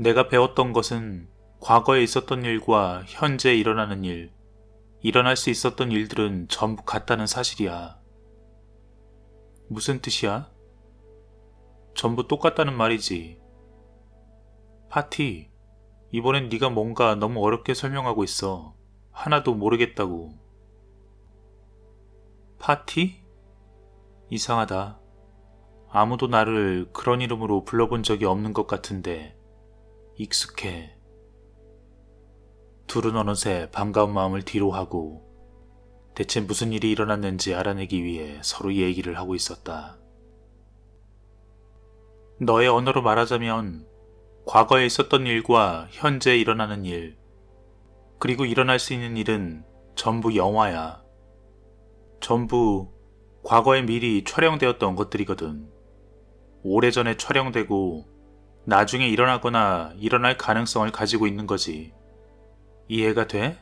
내가 배웠던 것은 과거에 있었던 일과 현재 일어나는 일, 일어날 수 있었던 일들은 전부 같다는 사실이야. 무슨 뜻이야? 전부 똑같다는 말이지. 파티, 이번엔 네가 뭔가 너무 어렵게 설명하고 있어. 하나도 모르겠다고. 파티? 이상하다. 아무도 나를 그런 이름으로 불러본 적이 없는 것 같은데 익숙해. 둘은 어느새 반가운 마음을 뒤로 하고 대체 무슨 일이 일어났는지 알아내기 위해 서로 얘기를 하고 있었다. 너의 언어로 말하자면 과거에 있었던 일과 현재 일어나는 일, 그리고 일어날 수 있는 일은 전부 영화야. 전부 과거에 미리 촬영되었던 것들이거든. 오래전에 촬영되고 나중에 일어나거나 일어날 가능성을 가지고 있는 거지. 이해가 돼?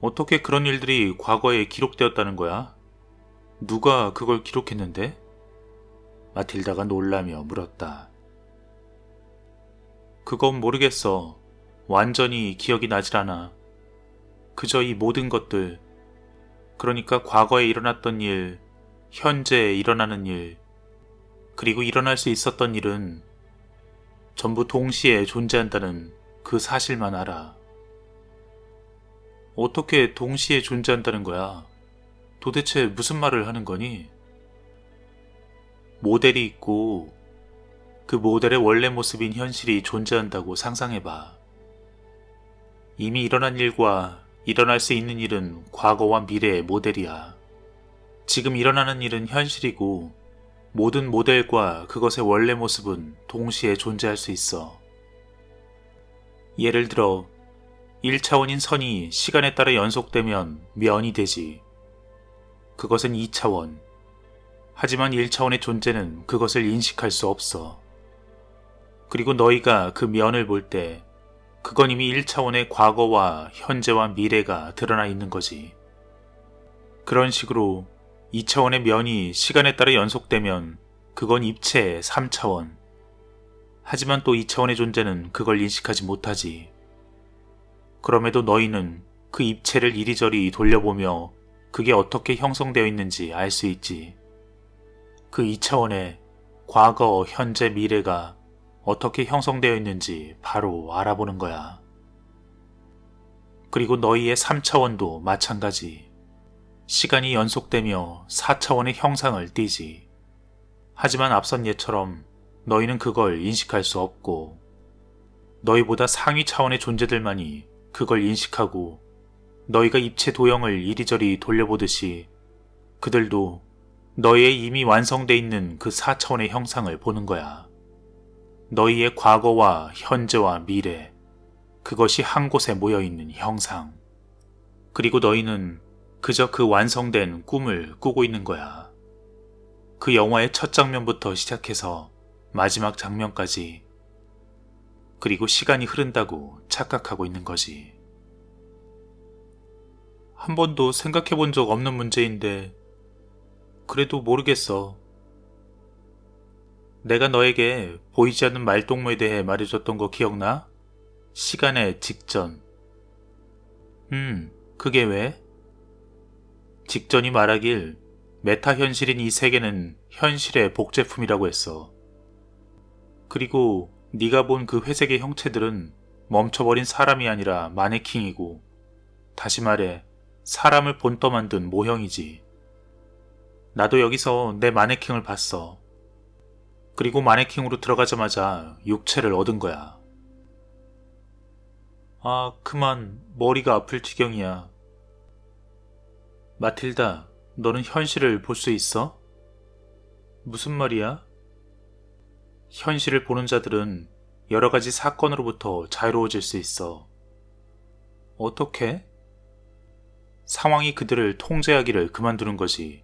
어떻게 그런 일들이 과거에 기록되었다는 거야? 누가 그걸 기록했는데? 마틸다가 놀라며 물었다. 그건 모르겠어. 완전히 기억이 나질 않아. 그저 이 모든 것들, 그러니까 과거에 일어났던 일, 현재 일어나는 일, 그리고 일어날 수 있었던 일은 전부 동시에 존재한다는 그 사실만 알아. 어떻게 동시에 존재한다는 거야? 도대체 무슨 말을 하는 거니? 모델이 있고 그 모델의 원래 모습인 현실이 존재한다고 상상해봐. 이미 일어난 일과 일어날 수 있는 일은 과거와 미래의 모델이야. 지금 일어나는 일은 현실이고 모든 모델과 그것의 원래 모습은 동시에 존재할 수 있어. 예를 들어 1차원인 선이 시간에 따라 연속되면 면이 되지. 그것은 2차원. 하지만 1차원의 존재는 그것을 인식할 수 없어. 그리고 너희가 그 면을 볼 때 그건 이미 1차원의 과거와 현재와 미래가 드러나 있는 거지. 그런 식으로 2차원의 면이 시간에 따라 연속되면 그건 입체의 3차원. 하지만 또 2차원의 존재는 그걸 인식하지 못하지. 그럼에도 너희는 그 입체를 이리저리 돌려보며 그게 어떻게 형성되어 있는지 알 수 있지. 그 2차원의 과거, 현재, 미래가 어떻게 형성되어 있는지 바로 알아보는 거야. 그리고 너희의 3차원도 마찬가지. 시간이 연속되며 4차원의 형상을 띠지. 하지만 앞선 예처럼 너희는 그걸 인식할 수 없고, 너희보다 상위 차원의 존재들만이 그걸 인식하고, 너희가 입체 도형을 이리저리 돌려보듯이 그들도 너희의 이미 완성돼 있는 그 4차원의 형상을 보는 거야. 너희의 과거와 현재와 미래, 그것이 한 곳에 모여 있는 형상. 그리고 너희는 그저 그 완성된 꿈을 꾸고 있는 거야. 그 영화의 첫 장면부터 시작해서 마지막 장면까지. 그리고 시간이 흐른다고 착각하고 있는 거지. 한 번도 생각해 본 적 없는 문제인데, 그래도 모르겠어. 내가 너에게 보이지 않는 말동무에 대해 말해줬던 거 기억나? 시간의 직전. 음, 그게 왜? 직전이 말하길 메타 현실인 이 세계는 현실의 복제품이라고 했어. 그리고 네가 본 그 회색의 형체들은 멈춰버린 사람이 아니라 마네킹이고 다시 말해 사람을 본떠 만든 모형이지. 나도 여기서 내 마네킹을 봤어. 그리고 마네킹으로 들어가자마자 육체를 얻은 거야. 아, 그만 머리가 아플 지경이야. 마틸다, 너는 현실을 볼 수 있어? 무슨 말이야? 현실을 보는 자들은 여러 가지 사건으로부터 자유로워질 수 있어. 어떻게? 상황이 그들을 통제하기를 그만두는 거지.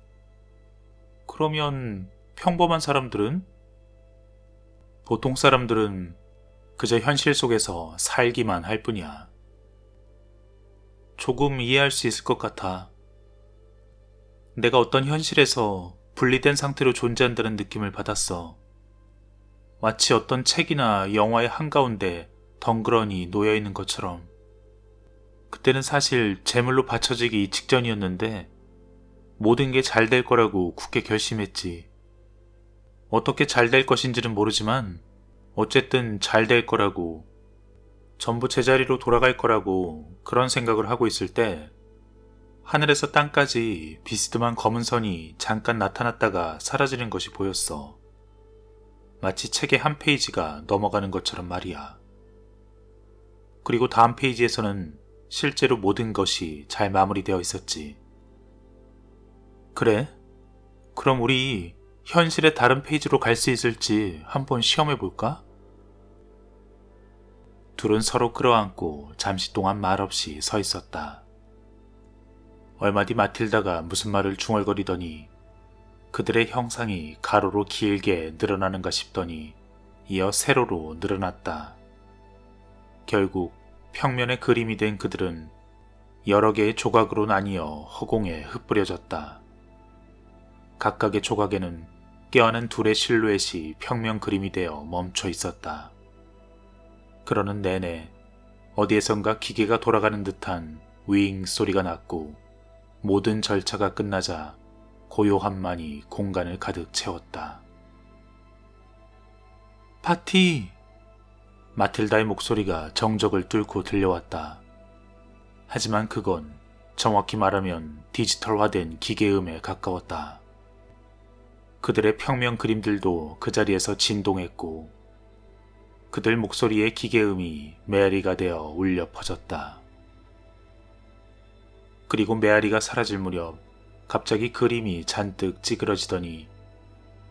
그러면 평범한 사람들은? 보통 사람들은 그저 현실 속에서 살기만 할 뿐이야. 조금 이해할 수 있을 것 같아. 내가 어떤 현실에서 분리된 상태로 존재한다는 느낌을 받았어. 마치 어떤 책이나 영화의 한가운데 덩그러니 놓여 있는 것처럼. 그때는 사실 제물로 바쳐지기 직전이었는데 모든 게 잘 될 거라고 굳게 결심했지. 어떻게 잘 될 것인지는 모르지만 어쨌든 잘 될 거라고 전부 제자리로 돌아갈 거라고 그런 생각을 하고 있을 때 하늘에서 땅까지 비스듬한 검은 선이 잠깐 나타났다가 사라지는 것이 보였어. 마치 책의 한 페이지가 넘어가는 것처럼 말이야. 그리고 다음 페이지에서는 실제로 모든 것이 잘 마무리되어 있었지. 그래? 그럼 우리 현실의 다른 페이지로 갈 수 있을지 한번 시험해 볼까? 둘은 서로 끌어안고 잠시 동안 말없이 서 있었다. 얼마 뒤 마틸다가 무슨 말을 중얼거리더니 그들의 형상이 가로로 길게 늘어나는가 싶더니 이어 세로로 늘어났다. 결국 평면의 그림이 된 그들은 여러 개의 조각으로 나뉘어 허공에 흩뿌려졌다. 각각의 조각에는 껴안은 둘의 실루엣이 평면 그림이 되어 멈춰 있었다. 그러는 내내 어디에선가 기계가 돌아가는 듯한 윙 소리가 났고 모든 절차가 끝나자 고요함만이 공간을 가득 채웠다. 파티! 마틸다의 목소리가 정적을 뚫고 들려왔다. 하지만 그건 정확히 말하면 디지털화된 기계음에 가까웠다. 그들의 평면 그림들도 그 자리에서 진동했고 그들 목소리의 기계음이 메아리가 되어 울려 퍼졌다. 그리고 메아리가 사라질 무렵 갑자기 그림이 잔뜩 찌그러지더니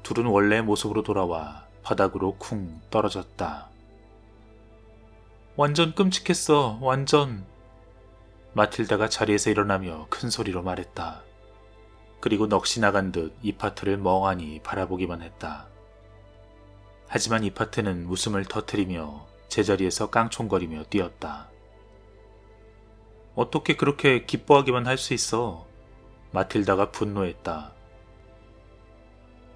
둘은 원래 모습으로 돌아와 바닥으로 쿵 떨어졌다. 완전 끔찍했어, 완전. 마틸다가 자리에서 일어나며 큰 소리로 말했다. 그리고 넋이 나간 듯 이파트를 멍하니 바라보기만 했다. 하지만 이파트는 웃음을 터뜨리며 제자리에서 깡총거리며 뛰었다. 어떻게 그렇게 기뻐하기만 할 수 있어? 마틸다가 분노했다.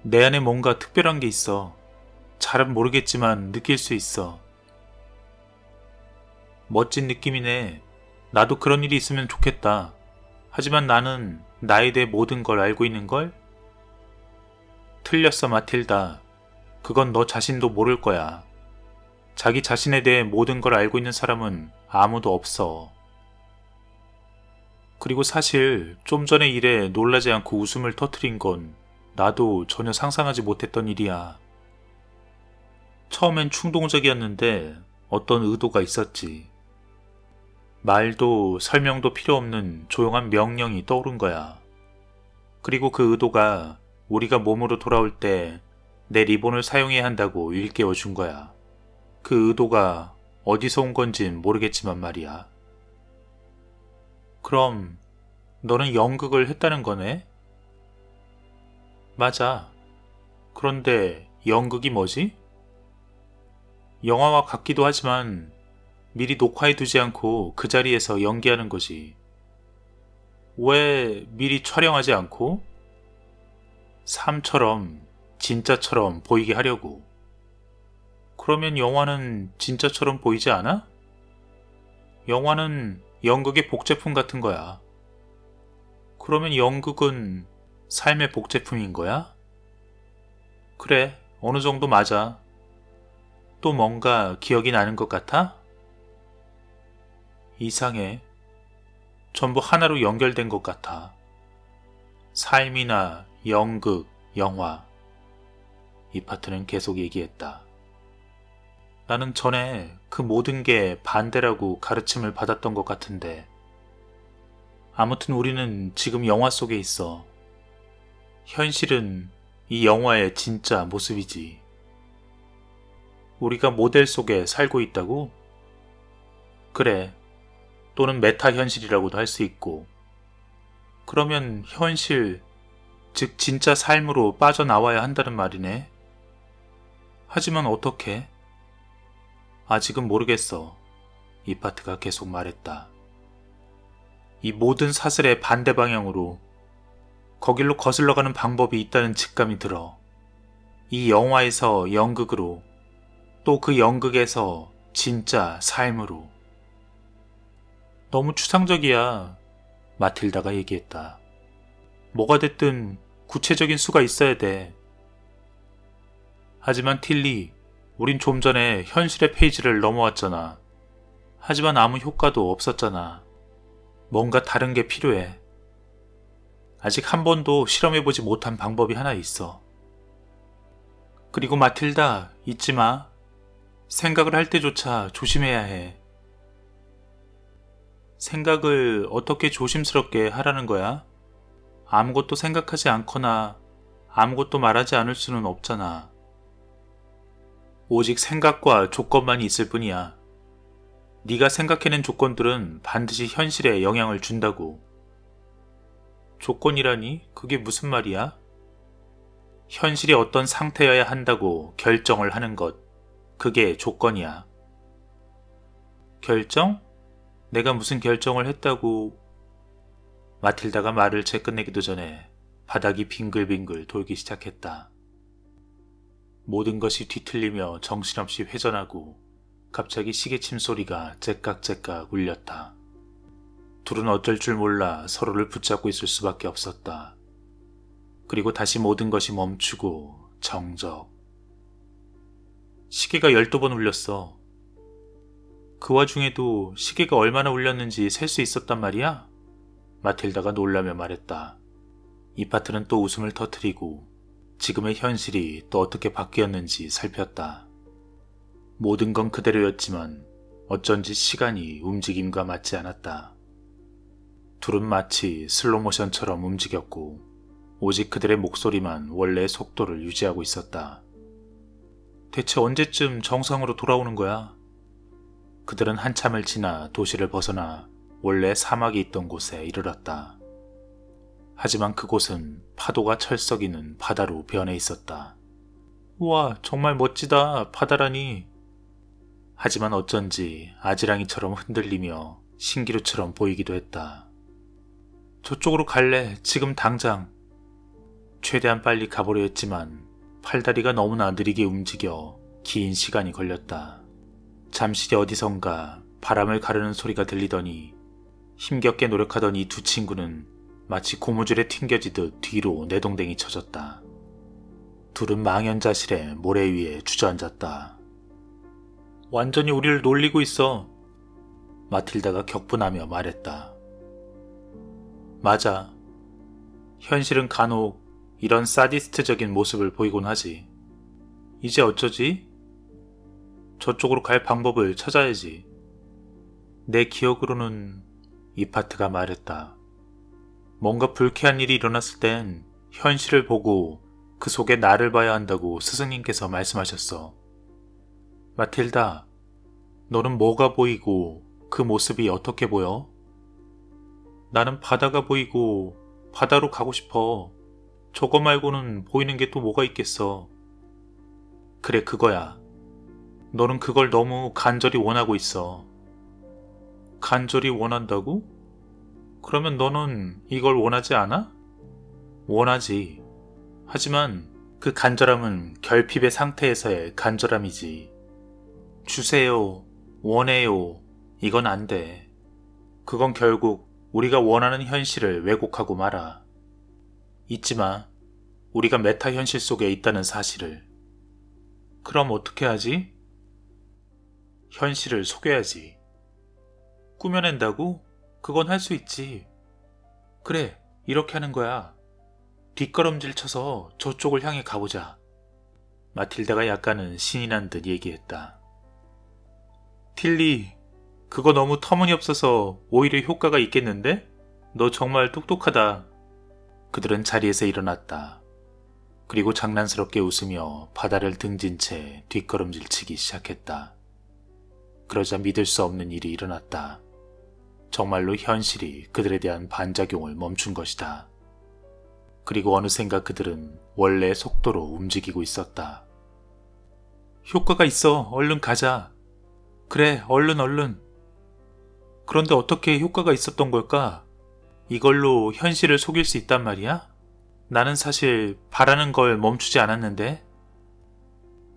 내 안에 뭔가 특별한 게 있어. 잘은 모르겠지만 느낄 수 있어. 멋진 느낌이네. 나도 그런 일이 있으면 좋겠다. 하지만 나는 나에 대해 모든 걸 알고 있는 걸? 틀렸어, 마틸다. 그건 너 자신도 모를 거야. 자기 자신에 대해 모든 걸 알고 있는 사람은 아무도 없어. 그리고 사실 좀 전의 일에 놀라지 않고 웃음을 터트린 건 나도 전혀 상상하지 못했던 일이야. 처음엔 충동적이었는데 어떤 의도가 있었지. 말도 설명도 필요 없는 조용한 명령이 떠오른 거야. 그리고 그 의도가 우리가 몸으로 돌아올 때 내 리본을 사용해야 한다고 일깨워 준 거야. 그 의도가 어디서 온 건진 모르겠지만 말이야. 그럼 너는 연극을 했다는 거네? 맞아. 그런데 연극이 뭐지? 영화와 같기도 하지만 미리 녹화해 두지 않고 그 자리에서 연기하는 거지. 왜 미리 촬영하지 않고? 삶처럼, 진짜처럼 보이게 하려고. 그러면 영화는 진짜처럼 보이지 않아? 영화는 연극의 복제품 같은 거야. 그러면 연극은 삶의 복제품인 거야? 그래, 어느 정도 맞아. 또 뭔가 기억이 나는 것 같아? 이상해. 전부 하나로 연결된 것 같아. 삶이나 연극, 영화. 이 파트는 계속 얘기했다. 나는 전에 그 모든 게 반대라고 가르침을 받았던 것 같은데. 아무튼 우리는 지금 영화 속에 있어. 현실은 이 영화의 진짜 모습이지. 우리가 모델 속에 살고 있다고? 그래. 또는 메타 현실이라고도 할 수 있고. 그러면 현실, 즉 진짜 삶으로 빠져나와야 한다는 말이네. 하지만 어떻게? 아직은 모르겠어. 이파트가 계속 말했다. 이 모든 사슬의 반대 방향으로 거길로 거슬러 가는 방법이 있다는 직감이 들어. 이 영화에서 연극으로 또 그 연극에서 진짜 삶으로. 너무 추상적이야. 마틸다가 얘기했다. 뭐가 됐든 구체적인 수가 있어야 돼. 하지만 틸리, 우린 좀 전에 현실의 페이지를 넘어왔잖아. 하지만 아무 효과도 없었잖아. 뭔가 다른 게 필요해. 아직 한 번도 실험해보지 못한 방법이 하나 있어. 그리고 마틸다, 잊지 마. 생각을 할 때조차 조심해야 해. 생각을 어떻게 조심스럽게 하라는 거야? 아무것도 생각하지 않거나 아무것도 말하지 않을 수는 없잖아. 오직 생각과 조건만 있을 뿐이야. 네가 생각해낸 조건들은 반드시 현실에 영향을 준다고. 조건이라니? 그게 무슨 말이야? 현실이 어떤 상태여야 한다고 결정을 하는 것. 그게 조건이야. 결정? 내가 무슨 결정을 했다고 마틸다가 말을 채 끝내기도 전에 바닥이 빙글빙글 돌기 시작했다. 모든 것이 뒤틀리며 정신없이 회전하고 갑자기 시계침 소리가 째깍째깍 울렸다. 둘은 어쩔 줄 몰라 서로를 붙잡고 있을 수밖에 없었다. 그리고 다시 모든 것이 멈추고 정적. 시계가 12번 울렸어. 그 와중에도 시계가 얼마나 울렸는지 셀 수 있었단 말이야? 마틸다가 놀라며 말했다. 이 파트는 또 웃음을 터뜨리고 지금의 현실이 또 어떻게 바뀌었는지 살폈다. 모든 건 그대로였지만 어쩐지 시간이 움직임과 맞지 않았다. 둘은 마치 슬로모션처럼 움직였고 오직 그들의 목소리만 원래의 속도를 유지하고 있었다. 대체 언제쯤 정상으로 돌아오는 거야? 그들은 한참을 지나 도시를 벗어나 원래 사막이 있던 곳에 이르렀다. 하지만 그곳은 파도가 철썩이는 바다로 변해 있었다. 우와, 정말 멋지다, 바다라니. 하지만 어쩐지 아지랑이처럼 흔들리며 신기루처럼 보이기도 했다. 저쪽으로 갈래, 지금 당장. 최대한 빨리 가보려 했지만 팔다리가 너무나 느리게 움직여 긴 시간이 걸렸다. 잠시 어디선가 바람을 가르는 소리가 들리더니 힘겹게 노력하던 이 두 친구는 마치 고무줄에 튕겨지듯 뒤로 내동댕이 쳐졌다. 둘은 망연자실에 모래 위에 주저앉았다. 완전히 우리를 놀리고 있어. 마틸다가 격분하며 말했다. 맞아. 현실은 간혹 이런 사디스트적인 모습을 보이곤 하지. 이제 어쩌지? 저쪽으로 갈 방법을 찾아야지. 내 기억으로는 이파트가 말했다. 뭔가 불쾌한 일이 일어났을 땐 현실을 보고 그 속에 나를 봐야 한다고 스승님께서 말씀하셨어. 마틸다, 너는 뭐가 보이고 그 모습이 어떻게 보여? 나는 바다가 보이고 바다로 가고 싶어. 저거 말고는 보이는 게 또 뭐가 있겠어. 그래, 그거야. 너는 그걸 너무 간절히 원하고 있어. 간절히 원한다고? 그러면 너는 이걸 원하지 않아? 원하지. 하지만 그 간절함은 결핍의 상태에서의 간절함이지. 주세요. 원해요. 이건 안 돼. 그건 결국 우리가 원하는 현실을 왜곡하고 말아. 잊지 마. 우리가 메타 현실 속에 있다는 사실을. 그럼 어떻게 하지? 현실을 속여야지. 꾸며낸다고? 그건 할 수 있지. 그래, 이렇게 하는 거야. 뒷걸음질 쳐서 저쪽을 향해 가보자. 마틸다가 약간은 신이 난 듯 얘기했다. 틸리, 그거 너무 터무니없어서 오히려 효과가 있겠는데? 너 정말 똑똑하다. 그들은 자리에서 일어났다. 그리고 장난스럽게 웃으며 바다를 등진 채 뒷걸음질 치기 시작했다. 그러자 믿을 수 없는 일이 일어났다. 정말로 현실이 그들에 대한 반작용을 멈춘 것이다. 그리고 어느샌가 그들은 원래의 속도로 움직이고 있었다. 효과가 있어. 얼른 가자. 그래, 얼른 얼른. 그런데 어떻게 효과가 있었던 걸까? 이걸로 현실을 속일 수 있단 말이야? 나는 사실 바라는 걸 멈추지 않았는데.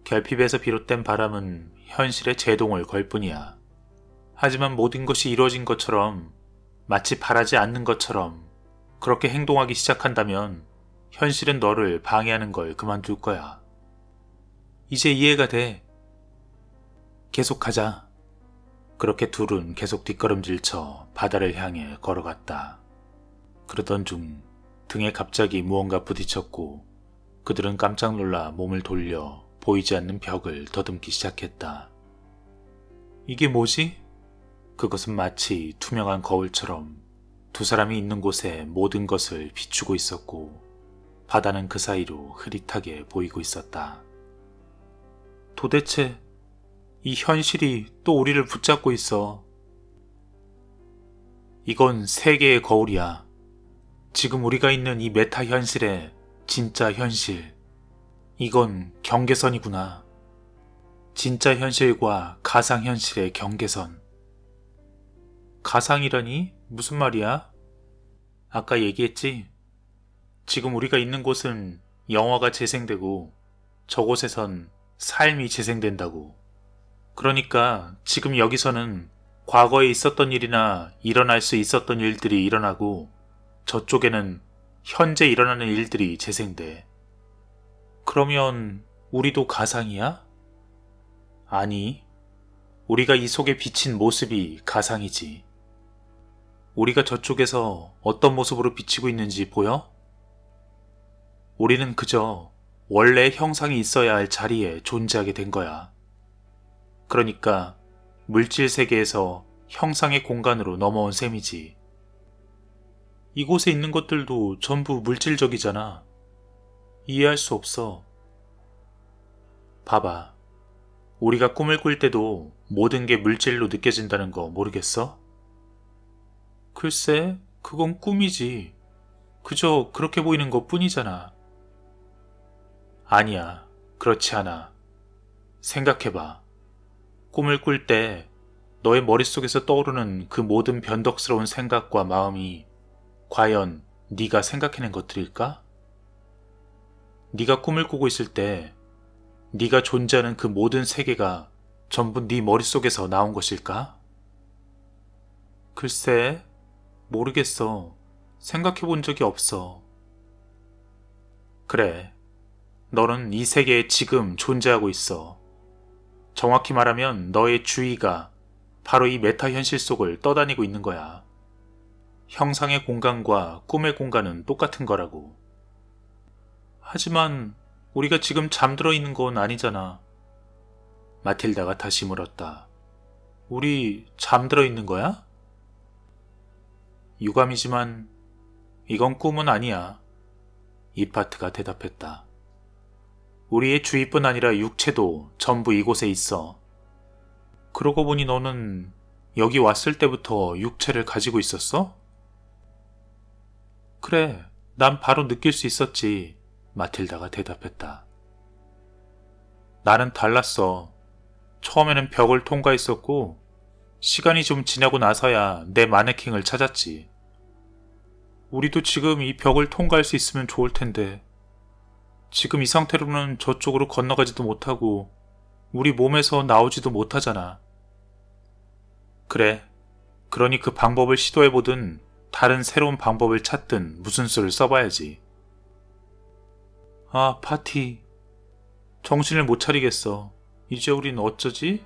결핍에서 비롯된 바람은 현실의 제동을 걸 뿐이야. 하지만 모든 것이 이루어진 것처럼 마치 바라지 않는 것처럼 그렇게 행동하기 시작한다면 현실은 너를 방해하는 걸 그만둘 거야. 이제 이해가 돼. 계속하자. 그렇게 둘은 계속 뒷걸음질 쳐 바다를 향해 걸어갔다. 그러던 중 등에 갑자기 무언가 부딪혔고 그들은 깜짝 놀라 몸을 돌려 보이지 않는 벽을 더듬기 시작했다. 이게 뭐지? 그것은 마치 투명한 거울처럼 두 사람이 있는 곳에 모든 것을 비추고 있었고 바다는 그 사이로 흐릿하게 보이고 있었다. 도대체 이 현실이 또 우리를 붙잡고 있어. 이건 세계의 거울이야. 지금 우리가 있는 이 메타 현실의 진짜 현실. 이건 경계선이구나. 진짜 현실과 가상 현실의 경계선. 가상이라니? 무슨 말이야? 아까 얘기했지? 지금 우리가 있는 곳은 영화가 재생되고 저곳에선 삶이 재생된다고. 그러니까 지금 여기서는 과거에 있었던 일이나 일어날 수 있었던 일들이 일어나고 저쪽에는 현재 일어나는 일들이 재생돼. 그러면 우리도 가상이야? 아니, 우리가 이 속에 비친 모습이 가상이지. 우리가 저쪽에서 어떤 모습으로 비치고 있는지 보여? 우리는 그저 원래 형상이 있어야 할 자리에 존재하게 된 거야. 그러니까 물질 세계에서 형상의 공간으로 넘어온 셈이지. 이곳에 있는 것들도 전부 물질적이잖아. 이해할 수 없어. 봐봐. 우리가 꿈을 꿀 때도 모든 게 물질로 느껴진다는 거 모르겠어? 글쎄, 그건 꿈이지. 그저 그렇게 보이는 것 뿐이잖아. 아니야. 그렇지 않아. 생각해봐. 꿈을 꿀 때 너의 머릿속에서 떠오르는 그 모든 변덕스러운 생각과 마음이 과연 네가 생각해낸 것들일까? 네가 꿈을 꾸고 있을 때 네가 존재하는 그 모든 세계가 전부 네 머릿속에서 나온 것일까? 글쎄, 모르겠어. 생각해 본 적이 없어. 그래. 너는 이 세계에 지금 존재하고 있어. 정확히 말하면 너의 주의가 바로 이 메타 현실 속을 떠다니고 있는 거야. 형상의 공간과 꿈의 공간은 똑같은 거라고. 하지만 우리가 지금 잠들어 있는 건 아니잖아. 마틸다가 다시 물었다. 우리 잠들어 있는 거야? 유감이지만 이건 꿈은 아니야. 이파트가 대답했다. 우리의 주위뿐 아니라 육체도 전부 이곳에 있어. 그러고 보니 너는 여기 왔을 때부터 육체를 가지고 있었어? 그래, 난 바로 느낄 수 있었지. 마틸다가 대답했다. 나는 달랐어. 처음에는 벽을 통과했었고, 시간이 좀 지나고 나서야 내 마네킹을 찾았지. 우리도 지금 이 벽을 통과할 수 있으면 좋을 텐데, 지금 이 상태로는 저쪽으로 건너가지도 못하고, 우리 몸에서 나오지도 못하잖아. 그래. 그러니 그 방법을 시도해보든, 다른 새로운 방법을 찾든 무슨 수를 써봐야지. 아, 파티. 정신을 못 차리겠어. 이제 우린 어쩌지?